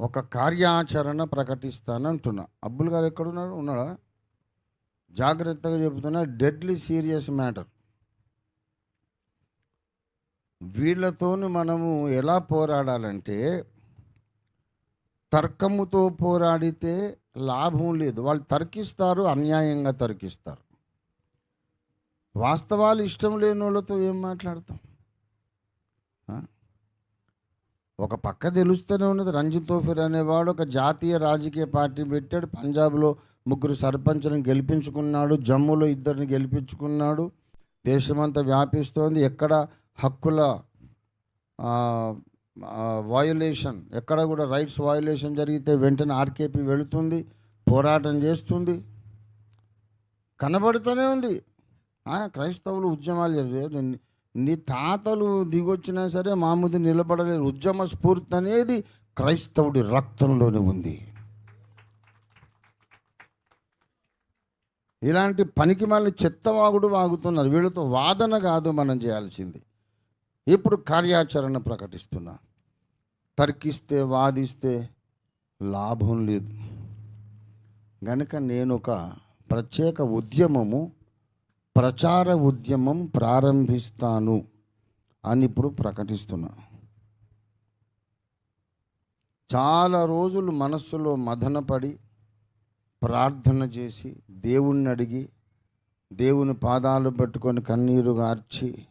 ఒక కార్యాచరణ ప్రకటిస్తాను అంటున్నా అబ్బుల్ గారు ఎక్కడున్నాడు ఉన్నాడా? జాగ్రత్తగా చెబుతున్నా డెడ్లీ సీరియస్ మ్యాటర్ వీళ్ళతోని మనము ఎలా పోరాడాలంటే తర్కముతో పోరాడితే లాభం లేదు. వాళ్ళు తర్కిస్తారు అన్యాయంగా తర్కిస్తారు. వాస్తవాలు ఇష్టం లేని వాళ్ళతో ఏం మాట్లాడతాం? ఒక పక్క తెలుస్తూనే ఉన్నది. రంజిత్ తోఫిర్ అనేవాడు ఒక జాతీయ రాజకీయ పార్టీ పెట్టాడు. పంజాబ్లో ముగ్గురు సర్పంచ్లను గెలిపించుకున్నాడు. జమ్మూలో ఇద్దరిని గెలిపించుకున్నాడు. దేశమంతా వ్యాపిస్తోంది. ఎక్కడ హక్కుల వయోలేషన్ ఎక్కడ కూడా రైట్స్ వయోలేషన్ జరిగితే వెంటనే ఆర్కేపీ వెళుతుంది పోరాటం చేస్తుంది. కనబడుతూనే ఉంది. క్రైస్తవులు ఉద్యమాలు జరిగాయి. నీ- తాతలు దిగొచ్చినా సరే మామూలు నిలబడలేదు ఉద్యమ స్ఫూర్తి అనేది క్రైస్తవుడి రక్తంలోనే ఉంది. ఇలాంటి పనికి మళ్ళీ చెత్తవాగుడు వాగుతున్నారు. వీళ్ళతో వాదన కాదు మనం చేయాల్సింది. ఇప్పుడు కార్యాచరణ ప్రకటిస్తున్నా. తర్కిస్తే వాదిస్తే లాభం లేదు. గనుక నేను ఒక ప్రత్యేక ఉద్యమము ప్రచార ఉద్యమం ప్రారంభిస్తాను అని ఇప్పుడు ప్రకటిస్తున్నా. చాలా రోజులు మనస్సులో మదనపడి ప్రార్థన చేసి దేవుణ్ణి అడిగి దేవుని పాదాలు పట్టుకొని కన్నీరు గార్చి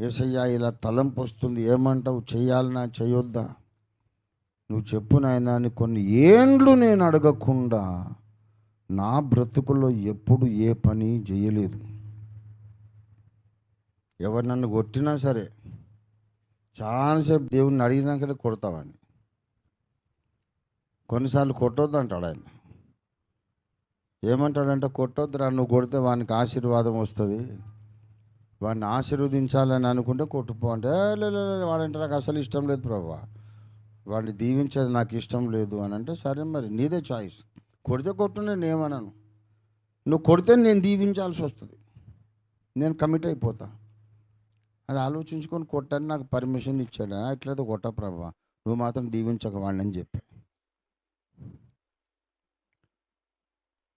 ఏసయ్యా ఇలా తలంపు వస్తుంది ఏమంటావు చేయాలనా చేయొద్దా? నువ్వు చెప్పు నాయన అని కొన్ని ఏండ్లు నేను అడగకుండా నా బ్రతుకులో ఎప్పుడు ఏ పని చేయలేదు ఎవరు నన్ను కొట్టినా సరే చాలాసేపు దేవుణ్ణి అడిగినాకనే కొడతావాడిని. కొన్నిసార్లు కొట్టొద్దు అంటాడు ఆయన. ఏమంటాడంటే కొట్టొద్దురా నువ్వు కొడితే వానికి ఆశీర్వాదం వస్తుంది. వాడిని ఆశీర్వదించాలని అనుకుంటే కొట్టుపో అంటే లే, వాడంటే నాకు అసలు ఇష్టం లేదు ప్రభావ వాడిని దీవించేది నాకు ఇష్టం లేదు అని అంటే సరే మరి నీదే చాయిస్. కొడితే కొట్టు నేను ఏమనను. నువ్వు కొడితే నేను దీవించాల్సి వస్తుంది. నేను కమిట్ అయిపోతా. అది ఆలోచించుకొని కొట్టని నాకు పర్మిషన్ ఇచ్చాడు? అట్లయితే కొట్ట ప్రభా. నువ్వు మాత్రం దీవించక వాడిని అని చెప్పి.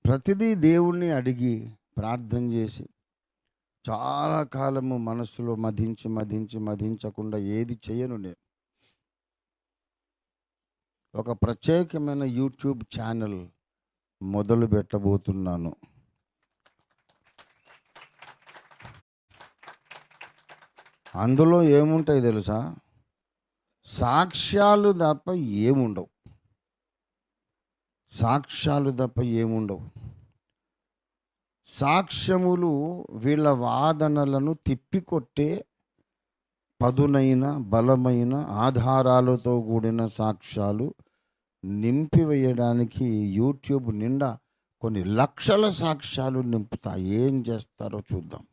ప్రతిదీ దేవుణ్ణి అడిగి ప్రార్థన చేసి చాలా కాలము మనసులో మధించి మధించి మధించకుండా ఏది చేయను నేను. ఒక ప్రత్యేకమైన యూట్యూబ్ ఛానల్ మొదలు పెట్టబోతున్నాను. అందులో ఏముంటాయి తెలుసా? సాక్ష్యాలు తప్ప ఏముండవు. సాక్ష్యాలు తప్ప ఏముండవు. సాక్ష్యములు వీళ్ళ వాదనలను తిప్పికొట్టే పదునైన బలమైన ఆధారాలతో కూడిన సాక్ష్యాలు నింపివేయడానికి యూట్యూబ్ నిండా కొన్ని లక్షల సాక్ష్యాలు నింపుతా. ఏం చేస్తారో చూద్దాం.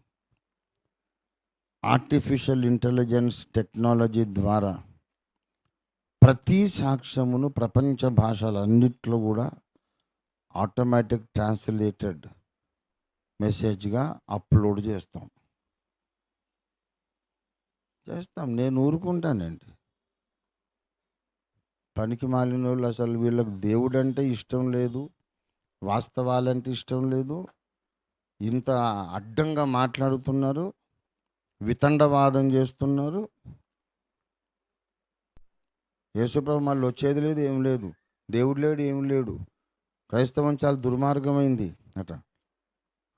ఆర్టిఫిషియల్ ఇంటెలిజెన్స్ టెక్నాలజీ ద్వారా ప్రతి సాక్ష్యమును ప్రపంచ భాషలన్నిట్లో కూడా ఆటోమేటిక్ ట్రాన్స్లేటెడ్ మెసేజ్గా అప్లోడ్ చేస్తాం. చేస్తాం. నేను ఊరుకుంటానండి. పనికి మాలిన వాళ్ళు అసలు వీళ్ళకు దేవుడు అంటే ఇష్టం లేదు వాస్తవాలంటే ఇష్టం లేదు. ఇంత అడ్డంగా మాట్లాడుతున్నారు వితండవాదం చేస్తున్నారు. యేసుప్రభు మళ్ళీ వచ్చేది లేదు ఏం లేదు. దేవుడు లేడు ఏం లేడు. క్రైస్తవం చాలా దుర్మార్గమైంది అట.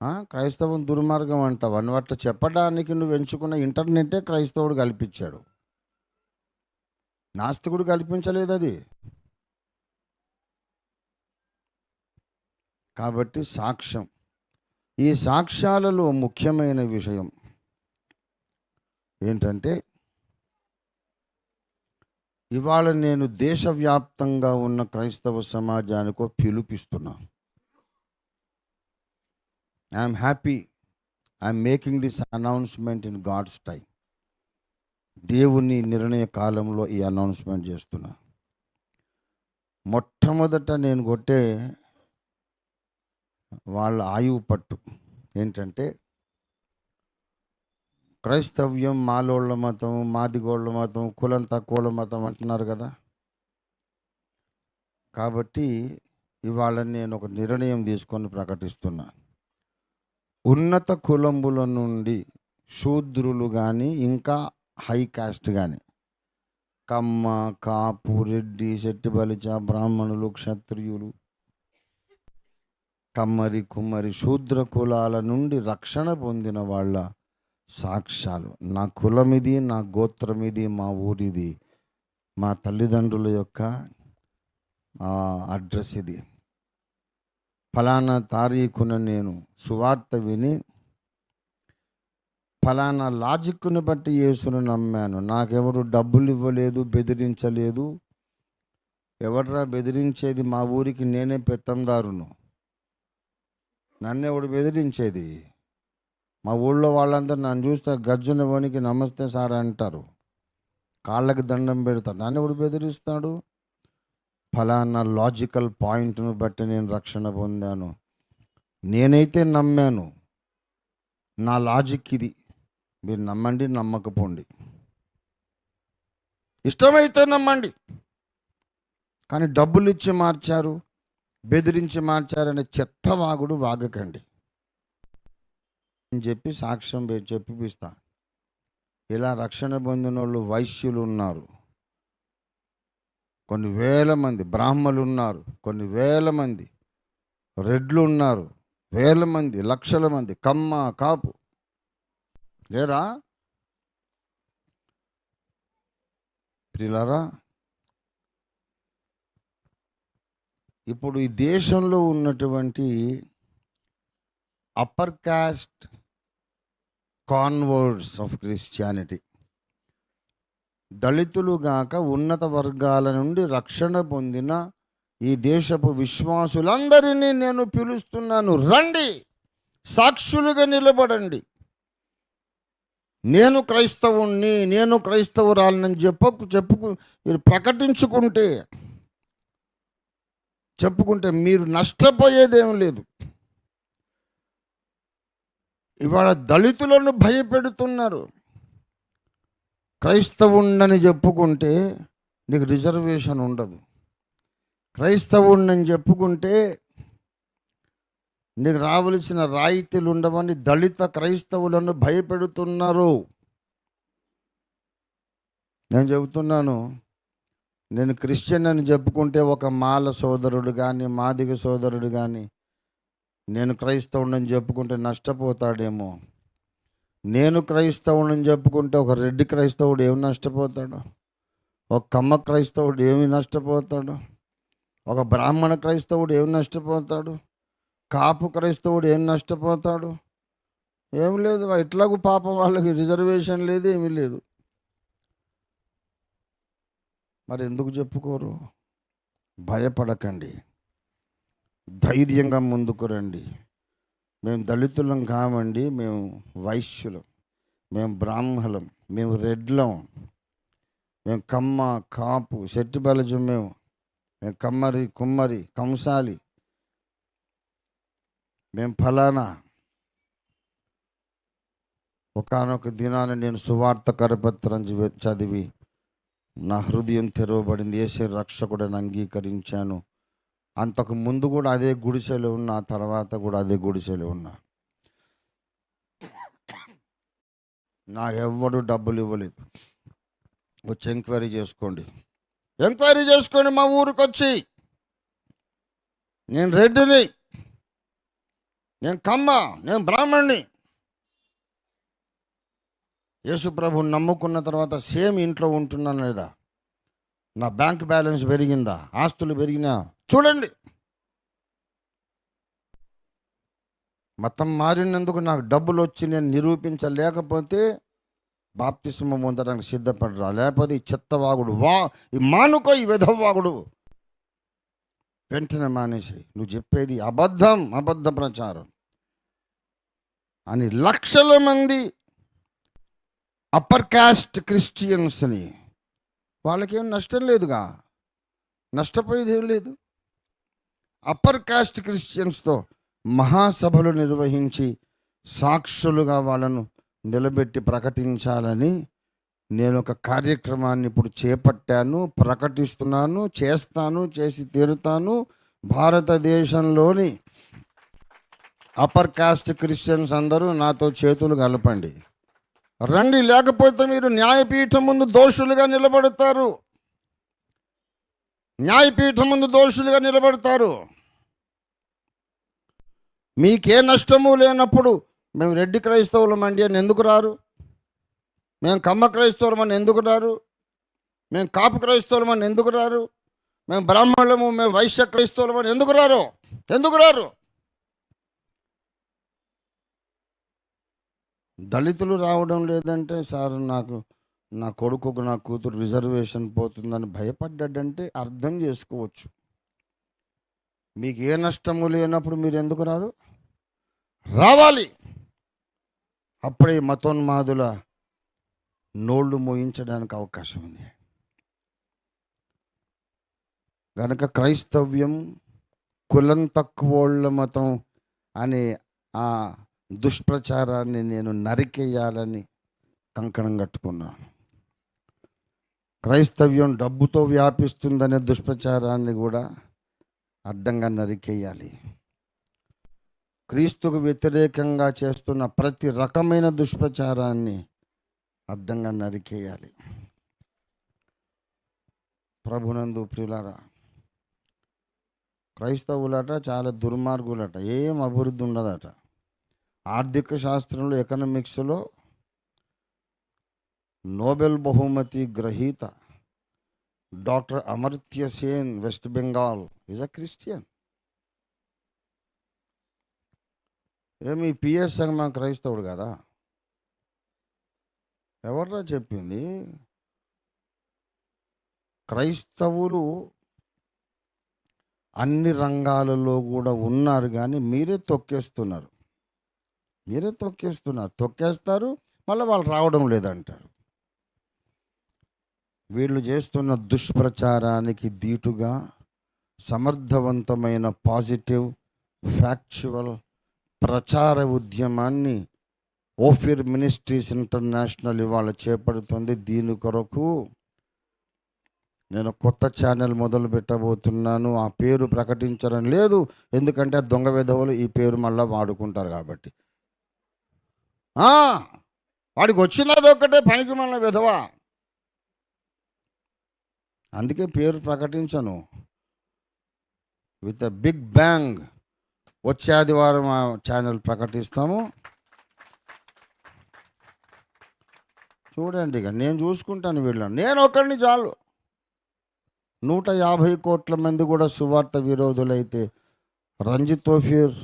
క్రైస్తవం దుర్మార్గం అంటావు అని చెప్పడానికి నువ్వు ఎంచుకున్న ఇంటర్నెట్టే క్రైస్తవుడు కల్పించాడు. నాస్తికుడు కల్పించలేదు అది కాబట్టి సాక్ష్యం. ఈ సాక్ష్యాలలో ముఖ్యమైన విషయం ఏంటంటే ఇవాళ నేను దేశవ్యాప్తంగా ఉన్న క్రైస్తవ సమాజానికి పిలుపిస్తున్నా. I'm happy I'm making this announcement in God's time దేవుని నిర్ణయ కాలంలో ఈ అనౌన్స్మెంట్ చేస్తున్నా. మొట్టమొదట నేను కొట్టే వాళ్ళ ఆయువు పట్టు ఏంటంటే క్రైస్తవ్యం మాలోళ్ళ మతం మాదిగోళ్ళ మతం కులం తక్కువల మతం అంటున్నారు కదా. కాబట్టి ఇవాళ నేను ఒక నిర్ణయం తీసుకొని ప్రకటిస్తున్నా. ఉన్నత కులంబుల నుండి శూద్రులు కానీ ఇంకా హై కాస్ట్ కానీ కమ్మ కాపు రెడ్డి శెట్టిబలిచ బ్రాహ్మణులు క్షత్రియులు. కమ్మరి కుమ్మరి శూద్ర కులాల నుండి రక్షణ పొందిన వాళ్ళ సాక్ష్యాలు. నా కులమిది నా గోత్రం ఇది మా ఊరిది మా తల్లిదండ్రుల యొక్క అడ్రస్ ఇది. ఫలానా తారీఖున నేను సువార్త విని ఫలానా లాజిక్ను బట్టి యేసును నమ్మాను. నాకెవరు డబ్బులు ఇవ్వలేదు బెదిరించలేదు. ఎవడరా బెదిరించేది? మా ఊరికి నేనే పెత్తందారును. నన్ను ఎవడు బెదిరించేది? మా ఊళ్ళో వాళ్ళందరూ నన్ను చూస్తే గజ్జున వనికి నమస్తే సార్ అంటారు. కాళ్ళకి దండం పెడతారు. నన్ను ఎవడు బెదిరిస్తాడు? ఫలానా లాజికల్ పాయింట్ను బట్టి నేను రక్షణ పొందాను. నేనైతే నమ్మాను. నా లాజిక్ ఇది. మీరు నమ్మండి నమ్మకపోండి. ఇష్టమైతే నమ్మండి. కానీ డబ్బులు ఇచ్చి మార్చారు బెదిరించి మార్చారనే చెత్త వాగుడు వాగకండి. అని చెప్పి సాక్ష్యం పె- చెప్పిపిస్తా. ఇలా రక్షణ పొందిన వాళ్ళు వైశ్యులు ఉన్నారు కొన్ని వేల మంది బ్రాహ్మలు ఉన్నారు కొన్ని వేల మంది రెడ్లు ఉన్నారు వేల మంది లక్షల మంది కమ్మ కాపు లేరా? ప్రిలారా ఇప్పుడు ఈ దేశంలో ఉన్నటువంటి upper caste converts of Christianity దళితులు గాక ఉన్నత వర్గాల నుండి రక్షణ పొందిన ఈ దేశపు విశ్వాసులందరినీ నేను పిలుస్తున్నాను. రండి సాక్షులుగా నిలబడండి. నేను క్రైస్తవుణ్ణి నేను క్రైస్తవురాలని చెప్పకు చెప్పుకు మీరు ప్రకటించుకుంటే చెప్పుకుంటే మీరు నష్టపోయేదేం లేదు. ఇవాళ దళితులను భయపెడుతున్నారు. క్రైస్తవుణ్ణని చెప్పుకుంటే నీకు రిజర్వేషన్ ఉండదు. క్రైస్తవుణ్ణని చెప్పుకుంటే నీకు రావలసిన రాయితీలు ఉండవని దళిత క్రైస్తవులను భయపెడుతున్నారు. నేను చెబుతున్నాను నేను క్రిస్టియన్ అని చెప్పుకుంటే ఒక మాల సోదరుడు కానీ మాదిగ సోదరుడు కానీ నేను క్రైస్తవుడని చెప్పుకుంటే నష్టపోతాడేమో. నేను క్రైస్తవుడని చెప్పుకుంటే ఒక రెడ్డి క్రైస్తవుడు ఏమి నష్టపోతాడు? ఒక కమ్మ క్రైస్తవుడు ఏమి నష్టపోతాడు? ఒక బ్రాహ్మణ క్రైస్తవుడు ఏమి నష్టపోతాడు? కాపు క్రైస్తవుడు ఏం నష్టపోతాడు? ఏం లేదు ఎట్లాగూ పాపం వాళ్ళకి రిజర్వేషన్ లేదు ఏమీ లేదు. మరి ఎందుకు చెప్పుకోరు? భయపడకండి. ధైర్యంగా ముందుకు రండి. మేము దళితులం కామండి మేము వైశ్యులం మేము బ్రాహ్మలం మేము రెడ్లం మేము కమ్మ కాపు శెట్టి బలజం మేము. మేము కమ్మరి కుమ్మరి కంసాలి. మేము ఫలానా? ఒకనొక దినాన నేను సువార్త కరపత్రం చదివి- నా హృదయం తెరవబడింది. ఏసే రక్షకుడని అంగీకరించాను. అంతకు ముందు కూడా అదే గుడిసెలో ఉన్నా తర్వాత కూడా అదే గుడిసెలో ఉన్నా. నాకెవ్వడు డబ్బులు ఇవ్వలేదు. వచ్చి ఎంక్వైరీ చేసుకోండి. ఎంక్వైరీ చేసుకోండి మా ఊరికి వచ్చి నేను రెడ్డిని. నేను కమ్మ నేను బ్రాహ్మణ్ణి. ఏసుప్రభుని నమ్ముకున్న తర్వాత సేమ్ ఇంట్లో ఉంటున్నాను లేదా? నా బ్యాంక్ బ్యాలెన్స్ పెరిగిందా? ఆస్తులు పెరిగినా? చూడండి. మతం మారినందుకు నాకు డబ్బులు వచ్చి నేను నిరూపించలేకపోతే బాప్తిస్మ పొందడానికి సిద్ధపడరా. లేకపోతే ఈ చెత్తవాగుడు వా ఈ మానుకో ఈ విధవాగుడు వెంటనే మానేసి నువ్వు చెప్పేది అబద్ధం అబద్ధ ప్రచారం అని లక్షల మంది అప్పర్ కాస్ట్ క్రిస్టియన్స్ని వాళ్ళకేం నష్టం లేదుగా? నష్టపోయేది ఏం లేదు అప్పర్ కాస్ట్ క్రిస్టియన్స్తో మహాసభలు నిర్వహించి సాక్షులుగా వాళ్ళను నిలబెట్టి ప్రకటించాలని నేను ఒక కార్యక్రమాన్ని ఇప్పుడు చేపట్టాను ప్రకటిస్తున్నాను చేస్తాను చేసి తీరుతాను. భారతదేశంలోని అప్పర్ కాస్ట్ క్రిస్టియన్స్ అందరూ నాతో చేతులు కలపండి. రండి లేకపోతే మీరు న్యాయపీఠం ముందు దోషులుగా నిలబడతారు. న్యాయపీఠం ముందు దోషులుగా నిలబడతారు. మీకే నష్టము లేనప్పుడు మేము రెడ్డి క్రైస్తవులం అండి అని ఎందుకు రారు? మేము కమ్మ క్రైస్తవులమని ఎందుకు రారు? మేము కాపు క్రైస్తవులమని ఎందుకు రారు? మేము బ్రాహ్మణులము మేము వైశ్య క్రైస్తవులమని ఎందుకు రారు? ఎందుకు రారు? దళితులు రావడం లేదంటే సార్ నాకు నా కొడుకుకు నా కూతురు రిజర్వేషన్ పోతుందని భయపడ్డాడంటే అర్థం చేసుకోవచ్చు. మీకు ఏ నష్టము లేనప్పుడు మీరు ఎందుకు రారు? రావాలి. అప్పుడే మతోన్మాదుల నోళ్ళు మోయించడానికి అవకాశం ఉంది. కనుక క్రైస్తవ్యం కులం తక్కువోళ్ళ మతం అనే ఆ దుష్ప్రచారాన్ని నేను నరికేయాలని కంకణం కట్టుకున్నాను. క్రైస్తవ్యం డబ్బుతో వ్యాపిస్తుందనే దుష్ప్రచారాన్ని కూడా అడ్డంగా నరికేయాలి. క్రీస్తుకు వ్యతిరేకంగా చేస్తున్న ప్రతి రకమైన దుష్ప్రచారాన్ని అర్థంగా నరికేయాలి. ప్రభునందు ప్రియులారా క్రైస్తవులట చాలా దుర్మార్గులట ఏం అభివృద్ధి ఉండదట. ఆర్థిక శాస్త్రంలో ఎకనామిక్స్లో నోబెల్ బహుమతి గ్రహీత doctor Amartya Sen West Bengal is a Christian. ఏమి పిఎస్ శర్మ క్రైస్తవుడు కదా? ఎవర్రా చెప్పింది? క్రైస్తవులు అన్ని రంగాలలో కూడా ఉన్నారు కానీ మీరే తొక్కేస్తున్నారు. మీరే తొక్కేస్తున్నారు. తొక్కేస్తారు మళ్ళీ వాళ్ళు రావడం లేదంటారు. వీళ్ళు చేస్తున్న దుష్ప్రచారానికి దీటుగా సమర్థవంతమైన పాజిటివ్ ఫ్యాక్చువల్ ప్రచార ఉద్యమాన్ని ఓఫిర్ మినిస్ట్రీస్ ఇంటర్నేషనల్ ఇవాళ చేపడుతుంది. దీని కొరకు నేను కొత్త ఛానల్ మొదలు పెట్టబోతున్నాను. ఆ పేరు ప్రకటించడం లేదు. ఎందుకంటే ఆ దొంగ విధవులు ఈ పేరు మళ్ళీ వాడుకుంటారు కాబట్టి. వాడికి వాడికి వచ్చినది ఒక్కటే పనికి మళ్ళీ విధవా? అందుకే పేరు ప్రకటించను. With big bang. వచ్చే ఆదివారం ఆ ఛానల్ ప్రకటిస్తాము. చూడండి ఇక నేను చూసుకుంటాను వీళ్ళని. నేను ఒకరిని చాలు. నూట యాభై కోట్ల మంది కూడా సువార్త విరోధులైతే రంజిత్ తోఫీర్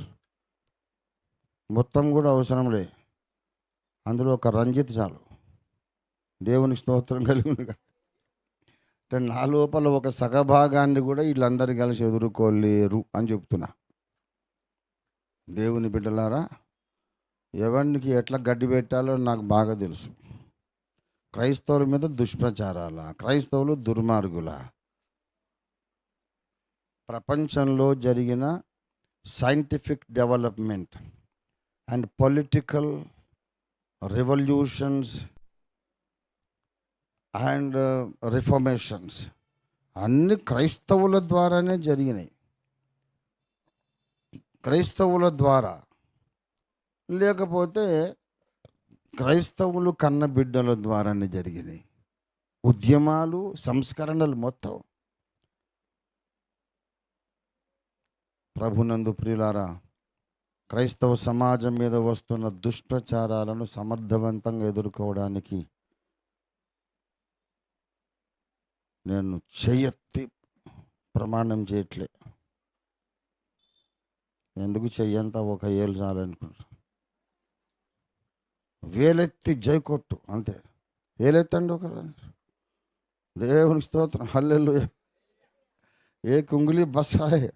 మొత్తం కూడా అవసరం లే. అందులో ఒక రంజిత్ చాలు. దేవునికి స్తోత్రం కలిగి అంటే నా లోపల ఒక సగభాగాన్ని కూడా వీళ్ళందరూ కలిసి ఎదుర్కోలేరు అని చెప్తున్నా. దేవుని బిడ్డలారా ఎవరికి ఎట్లా గడ్డి పెట్టాలో నాకు బాగా తెలుసు. క్రైస్తవుల మీద దుష్ప్రచారాల? క్రైస్తవులు దుర్మార్గుల? ప్రపంచంలో జరిగిన scientific development and political revolutions and uh, reformations అన్ని క్రైస్తవుల ద్వారానే జరిగినాయి. క్రైస్తవుల ద్వారా లేకపోతే క్రైస్తవులు కన్న బిడ్డల ద్వారానే జరిగినాయి. ఉద్యమాలు సంస్కరణలు మొత్తం. ప్రభునందు ప్రియులారా క్రైస్తవ సమాజం మీద వస్తున్న దుష్ప్రచారాలను సమర్థవంతంగా ఎదుర్కోవడానికి నేను చెయ్యెత్తి ప్రమాణం చేయట్లే. ఎందుకు చెయ్యంతా ఒక ఏళ్ళు చాలనుకుంటున్నాను వేలెత్తి జై కొట్టు అంతే. వేలెత్తండి ఒక దేవునికి స్తోత్రం. హల్లెల్లు ఏ కుంగులి బస్సాయే.